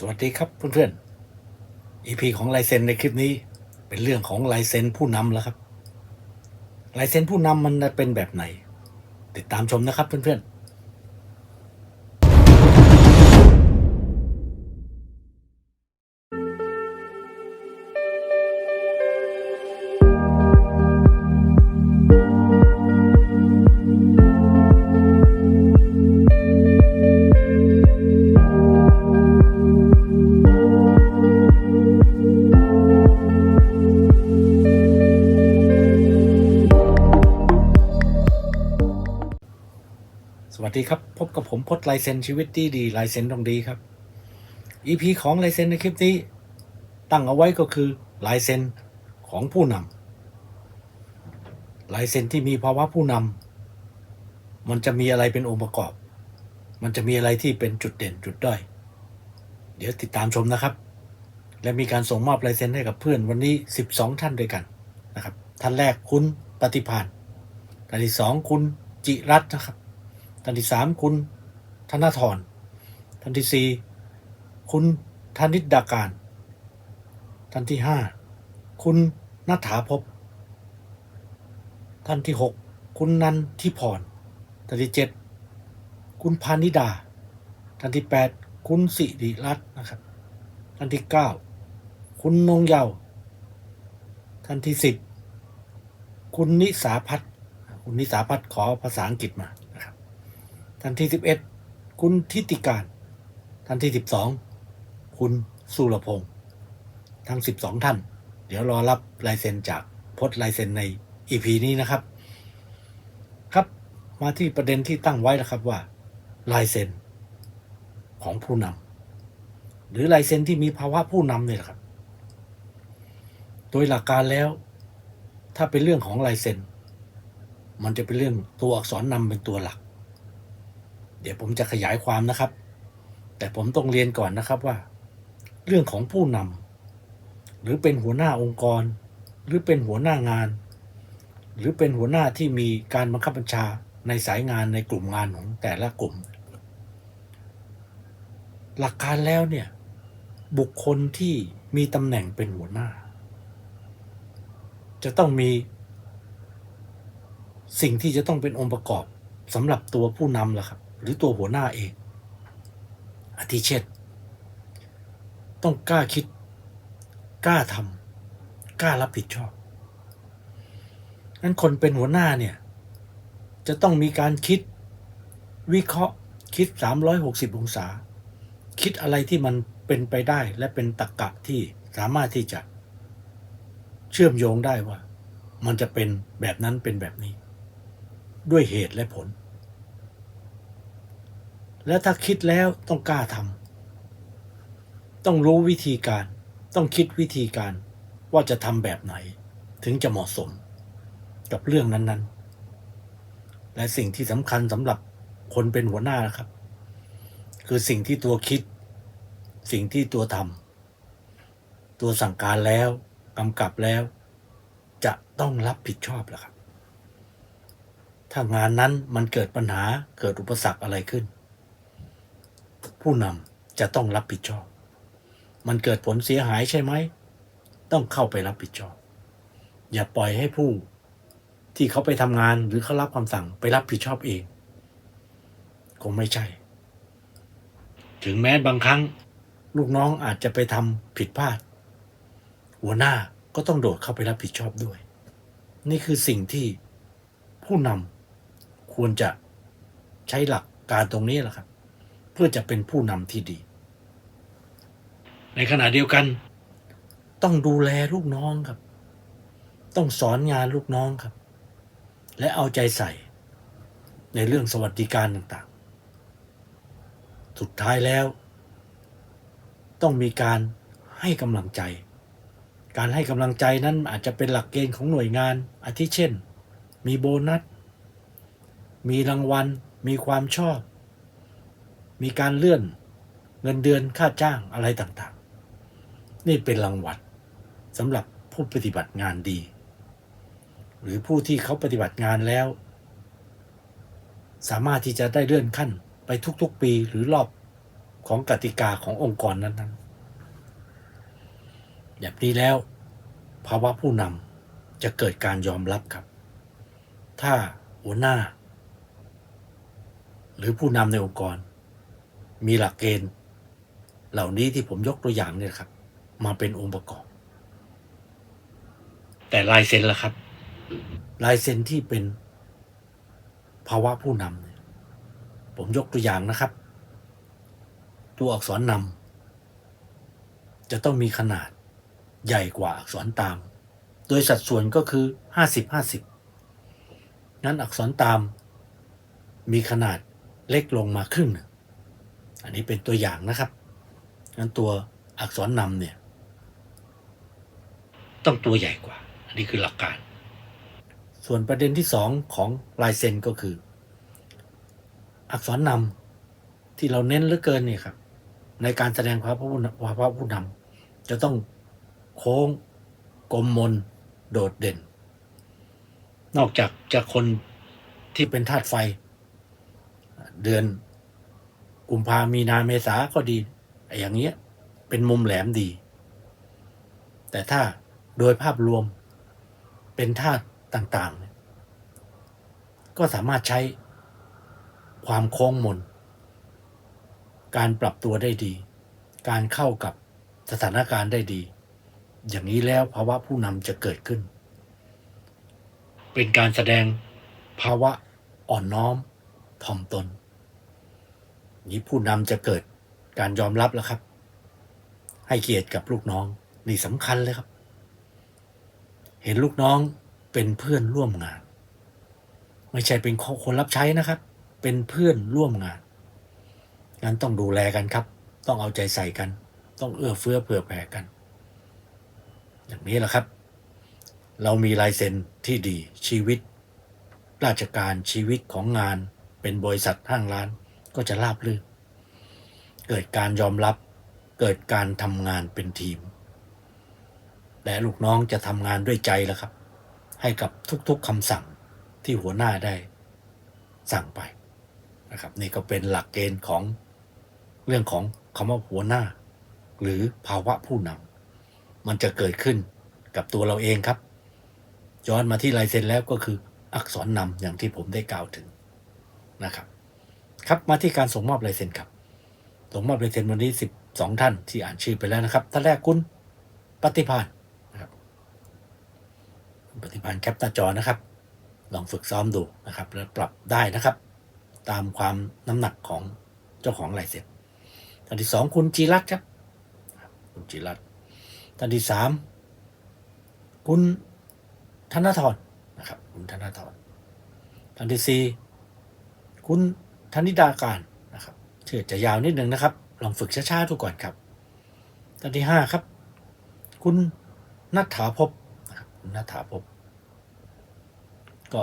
สวัสดีครับเพื่อนๆ EP ของลายเซ็นในคลิปนี้ เป็นเรื่องของลายเซ็นผู้นำแล้วครับลายเซ็นผู้นำมันเป็นแบบไหน ติดตามชมนะครับเพื่อนๆ วัสดีครับ พบกับผมพจน์ลายเซ็นชีวิตดีดีลายเซ็นต้องดีครับ EP ของลายเซ็นในคลิปนี้ ตั้งเอาไว้ก็คือลายเซ็นของผู้นำลายเซ็นที่มีภาวะผู้นำมันจะมีอะไรเป็นองค์ประกอบ มันจะมีอะไรที่เป็นจุดเด่นจุดด้อยเดี๋ยวติดตามชมนะครับ และมีการส่งมอบลายเซ็นให้กับเพื่อนวันนี้ 12 ท่านด้วยกันนะครับท่านแรกคุณปฏิพานท่านที่สองคุณจิรัตน์นะครับ ท่านที่สามคุณธนทรท่านที่สี่คุณธนิดดาการ ท่านที่ห้าคุณนัฐาภพท่านที่หกคุณนันทิพรท่านที่เจ็ดคุณพานิดา ท่านที่แปดคุณสิริรัตน์นะครับ ท่านที่เก้าคุณนงเยาว์ท่านที่สิบคุณนิสาพัฒน์คุณนิสาพัฒน์ขอภาษาอังกฤษมา ท่านที่สิบเอ็ดคุณทิติการ ท่านที่สิบสองคุณสุรพงศ์ทั้งสิบสองท่าน เดี๋ยวรอรับลายเซ็นจากพจน์ลายเซ็นในอีพีนี้นะครับ ครับมาที่ประเด็นที่ตั้งไว้นะครับว่า ลายเซ็นของผู้นำหรือลายเซ็นที่มีภาวะผู้นำเนี่ยแหละครับ โดยหลักการแล้ว ถ้าเป็นเรื่องของลายเซ็นมันจะเป็นเรื่องตัวอักษรนำเป็นตัวหลัก ดี๋ยวผมจะขยายความนะครับ แต่ผมต้องเรียนก่อนนะครับว่า เรื่องของผู้นำหรือเป็นหัวหน้าองค์กร หรือเป็นหัวหน้างาน หรือเป็นหัวหน้าที่มีการบังคับบัญชาในสายงานในกลุ่มงานของแต่ละกลุ่ม หลักการแล้วเนี่ยบุคคลที่มีตำแหน่งเป็นหัวหน้า จะต้องมี สิ่งที่จะต้องเป็นองค์ประกอบสำหรับตัวผู้นำล่ะครับ หรือตัวหัวหน้าเอง อาทิเช่นต้องกล้าคิด กล้าทำกล้ารับผิดชอบนั้นคนเป็นหัวหน้าเนี่ย จะต้องมีการคิดวิเคราะห์คิด 360 องศา คิดอะไรที่มันเป็นไปได้และเป็นตรรกะที่สามารถที่จะ เชื่อมโยงได้ว่า มันจะเป็นแบบนั้นเป็นแบบนี้ ด้วยเหตุและผล และถ้าคิดแล้วต้องกล้าทำต้องรู้วิธีการ ต้องคิดวิธีการว่าจะทำแบบไหน ถึงจะเหมาะสม กับเรื่องนั้น ๆ และสิ่งที่สำคัญสำหรับคนเป็นหัวหน้านะครับ คือสิ่งที่ตัวคิด สิ่งที่ตัวทำตัวสั่งการแล้วกำกับแล้ว จะต้องรับผิดชอบแหละครับ ถ้างานนั้นมันเกิดปัญหาเกิดอุปสรรคอะไรขึ้น ผู้นำจะต้องรับผิดชอบ มันเกิดผลเสียหายใช่ไหม ต้องเข้าไปรับผิดชอบ อย่าปล่อยให้ผู้ที่เขาไปทำงานหรือเขารับคำสั่งไปรับผิดชอบเอง คงไม่ใช่ ถึงแม้บางครั้ง ลูกน้องอาจจะไปทำผิดพลาด หัวหน้าก็ต้องโดดเข้าไปรับผิดชอบด้วย นี่คือสิ่งที่ผู้นำควรจะใช้หลักการตรงนี้แหละครับ เพื่อจะเป็นผู้นำที่ดี ในขณะเดียวกัน ต้องดูแลลูกน้องครับ ต้องสอนงานลูกน้องครับ และเอาใจใส่ ในเรื่องสวัสดิการต่างๆ สุดท้ายแล้ว ต้องมีการให้กำลังใจ การให้กำลังใจนั้นอาจจะเป็นหลักเกณฑ์ของหน่วยงาน อาทิเช่น มีโบนัส มีรางวัล มีความชอบ มีการเลื่อนเงินเดือนค่าจ้างอะไรต่างๆ นี่เป็นรางวัลสำหรับผู้ปฏิบัติงานดี หรือผู้ที่เขาปฏิบัติงานแล้ว สามารถที่จะได้เลื่อนขั้นไปทุกๆปีหรือรอบของกติกาขององค์กรนั้นๆแบบนี้แล้ว ภาวะผู้นำจะเกิดการยอมรับครับ ถ้าหัวหน้า หรือผู้นำในองค์กร มีหลักเกณฑ์ เหล่านี้ที่ผมยกตัวอย่างเนี่ยครับ มาเป็นองค์ประกอบ แต่ลายเซ็นล่ะครับ ลายเซ็นที่เป็นภาวะผู้นำเนี่ยผมยกตัวอย่างนะครับ ตัวอักษรนำจะต้องมีขนาดใหญ่กว่าอักษรตาม โดยสัดส่วนก็คือ 50 50งั้นอักษรตามมีขนาดเล็กลงมาครึ่งหนึ่ง อันนี้เป็นตัวอย่างนะครับงั้นตัวอักษรนำเนี่ย ต้องตัวใหญ่กว่า อันนี้คือหลักการ ส่วนประเด็นที่สองของลายเซ็นก็คือ อักษรนำที่เราเน้นเหลือเกินเนี่ยครับ ในการแสดงภาวะผู้นำภาวะผู้นำจะต้องโค้งกลมมนโดดเด่น นอกจากจะคนที่เป็นธาตุไฟ เดือน กุมภามีนาเมษาก็ดีไอ้อย่างเงี้ยเป็นมุมแหลมดี แต่ถ้าโดยภาพรวมเป็นธาตุต่างๆ ก็สามารถใช้ความโค้งมน การปรับตัวได้ดี การเข้ากับสถานการณ์ได้ดี อย่างนี้แล้วภาวะผู้นำจะเกิดขึ้น เป็นการแสดงภาวะอ่อนน้อมถ่อมตน นี้ผู้นำจะเกิดการยอมรับแล้วครับ ให้เกียรติกับลูกน้อง นี่สำคัญเลยครับ เห็นลูกน้องเป็นเพื่อนร่วมงาน ไม่ใช่เป็นคนรับใช้นะครับ เป็นเพื่อนร่วมงานงั้นต้องดูแลกันครับ ต้องเอาใจใส่กัน ต้องเอื้อเฟื้อเผื่อแผ่กัน อย่างนี้แหละครับ เรามีลายเซ็นที่ดีชีวิต ราชการชีวิตของงานเป็นบริษัทห้างร้าน ก็จะราบรื่น เกิดการยอมรับเกิดการทำงานเป็นทีม และลูกน้องจะทำงานด้วยใจแล้วครับ ให้กับทุกๆคำสั่งที่หัวหน้าได้สั่งไปนะครับ นี่ก็เป็นหลักเกณฑ์ของเรื่องของคำว่าหัวหน้า หรือภาวะผู้นำมันจะเกิดขึ้นกับตัวเราเองครับย้อนมาที่ลายเซ็นแล้วก็คืออักษรนำอย่างที่ผมได้กล่าวถึงนะครับ ครับมาที่การส่งมอบลายเซ็นครับส่งมอบลายเซ็นวันนี้12ท่านที่อ่านชื่อไปแล้วนะครับท่านแรกคุณปฏิพานนะครับปฏิพานแคปหน้าจอนะครับ ลองฝึกซ้อมดูนะครับ แล้วปรับได้นะครับ ตามความน้ำหนักของเจ้าของลายเซ็นท่านที่สองคุณจีรัตน์ครับ คุณจีรัตน์ท่านที่สามคุณธนทรนะครับ คุณธนทรท่านที่สี่คุณ ธนิดาการนะครับชื่อจะยาวนิดนึงนะครับ ลองฝึกช้าๆดูก่อนครับท่านที่ห้าครับ คุณนัทถาภพนะครับคุณนัทถาภพก็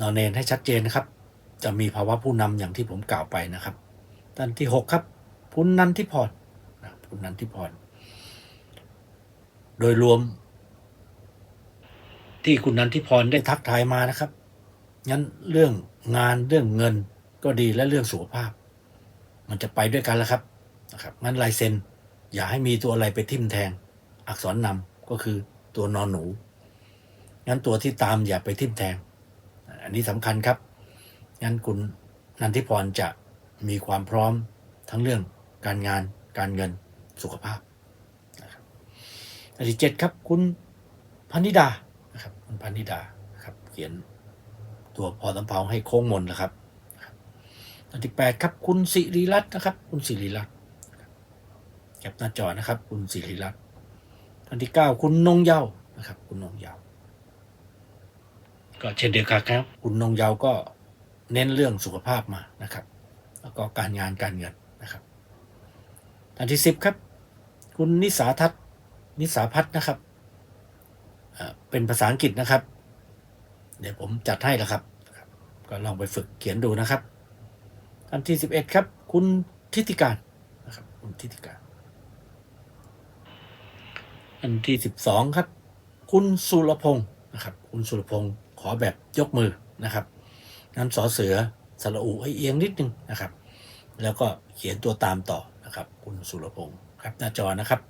นอนเนนให้ชัดเจนนะครับ จะมีภาวะผู้นำอย่างที่ผมกล่าวไปนะครับท่านที่หกครับคุณนันทิพรนะครับคุณนันทิพรโดยรวม ที่คุณนันทิพรได้ทักทายมานะครับงั้นเรื่องงานเรื่องเงิน ก็ดีและเรื่องสุขภาพ มันจะไปด้วยกันแล้วครับนะครับงั้นลายเซ็นอย่าให้มีตัวอะไรไปทิ่มแทง อักษรนำก็คือตัวนอนหนู งั้นตัวที่ตามอย่าไปทิ่มแทง อันนี้สำคัญครับ งั้นคุณนันทิพรจะมีความพร้อมทั้งเรื่องการงานการเงินสุขภาพนะครับอันที่เจ็ดครับคุณพันิดานะครับคุณพันิดาครับเขียนตัวพอสำเภาให้โค้งมนนะครับ อันที่แปดครับ คุณสิริรัตน์นะครับ คุณสิริรัตน์แคปหน้าจอนะครับ คุณสิริรัตน์อันที่เก้าคุณนงเยาว์นะครับ คุณนงเยาว์ก็เช่นเดียวกันครับ คุณนงเยาว์ก็เน้นเรื่องสุขภาพมานะครับ แล้วก็การงานการเงินนะครับอันที่สิบครับ คุณนิสาทัศน์นิสาพัฒน์นะครับอ่าเป็นภาษาอังกฤษนะครับ เดี๋ยวผมจัดให้แล้วครับ ก็ลองไปฝึกเขียนดูนะครับ อันที่สิบเอ็ดครับ คุณทิติการนะครับ คุณทิติการอันที่สิบสองครับ คุณสุรพงศ์นะครับ คุณสุรพงศ์ขอแบบยกมือนะครับงั้นสอเสือสระอูให้เอียงนิดนึงนะครับ แล้วก็เขียนตัวตามต่อนะครับ คุณสุรพงศ์ครับหน้าจอนะครับ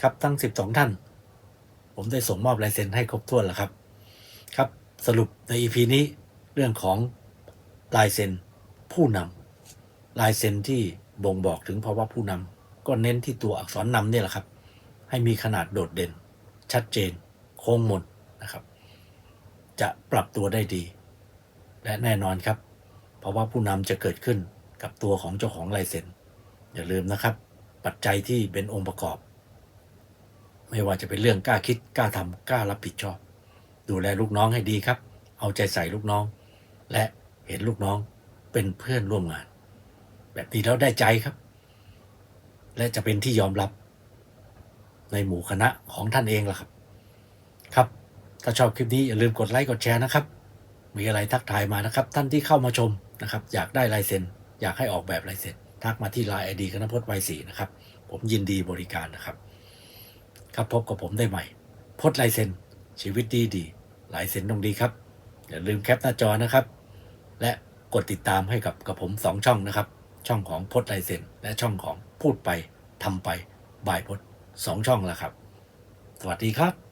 ครับทั้ง12ท่าน ผมได้ส่งมอบลายเซ็นให้ครบถ้วนแล้วครับ ครับสรุปใน EP นี้เรื่องของลายเซ็น ผู้นำลายเซ็นที่บ่งบอกถึงภาวะผู้นำก็เน้นที่ตัวอักษรนำเนี่ยแหละครับ ให้มีขนาดโดดเด่น ชัดเจน โค้งมนนะครับ จะปรับตัวได้ดี และแน่นอนครับเพราะว่าผู้นำจะเกิดขึ้นกับตัวของเจ้าของลายเซ็นอย่าลืมนะครับ ปัจจัยที่เป็นองค์ประกอบ ไม่ว่าจะเป็นเรื่องกล้าคิดกล้าทำกล้ารับผิดชอบ ดูแลลูกน้องให้ดีครับ เอาใจใส่ลูกน้อง และเห็นลูกน้อง เป็นเพื่อนร่วมงาน แบบนี้แล้วได้ใจครับ และจะเป็นที่ยอมรับ ในหมู่คณะของท่านเองล่ะครับ ครับ ถ้าชอบคลิปนี้อย่าลืมกดไลค์กดแชร์นะครับ มีอะไรทักทายมานะครับ ท่านที่เข้ามาชมนะครับ อยากได้ลายเซ็นอยากให้ออกแบบลายเซ็นทักมาที่ไลน์ไอดีคณะพจน์วัยศรีนะครับ ผมยินดีบริการนะครับ ครับพบกับผมได้ใหม่ พจน์ลายเซ็นชีวิตดีดีลายเซ็นต้องดีครับ อย่าลืมแคปหน้าจอนะครับ และ กดติดตามให้กับกับผมสองช่องนะครับ ช่องของพจน์ลเซนและช่องของพูดไปทำไปบายพจน์สองช่องแล้วครับ สวัสดีครับ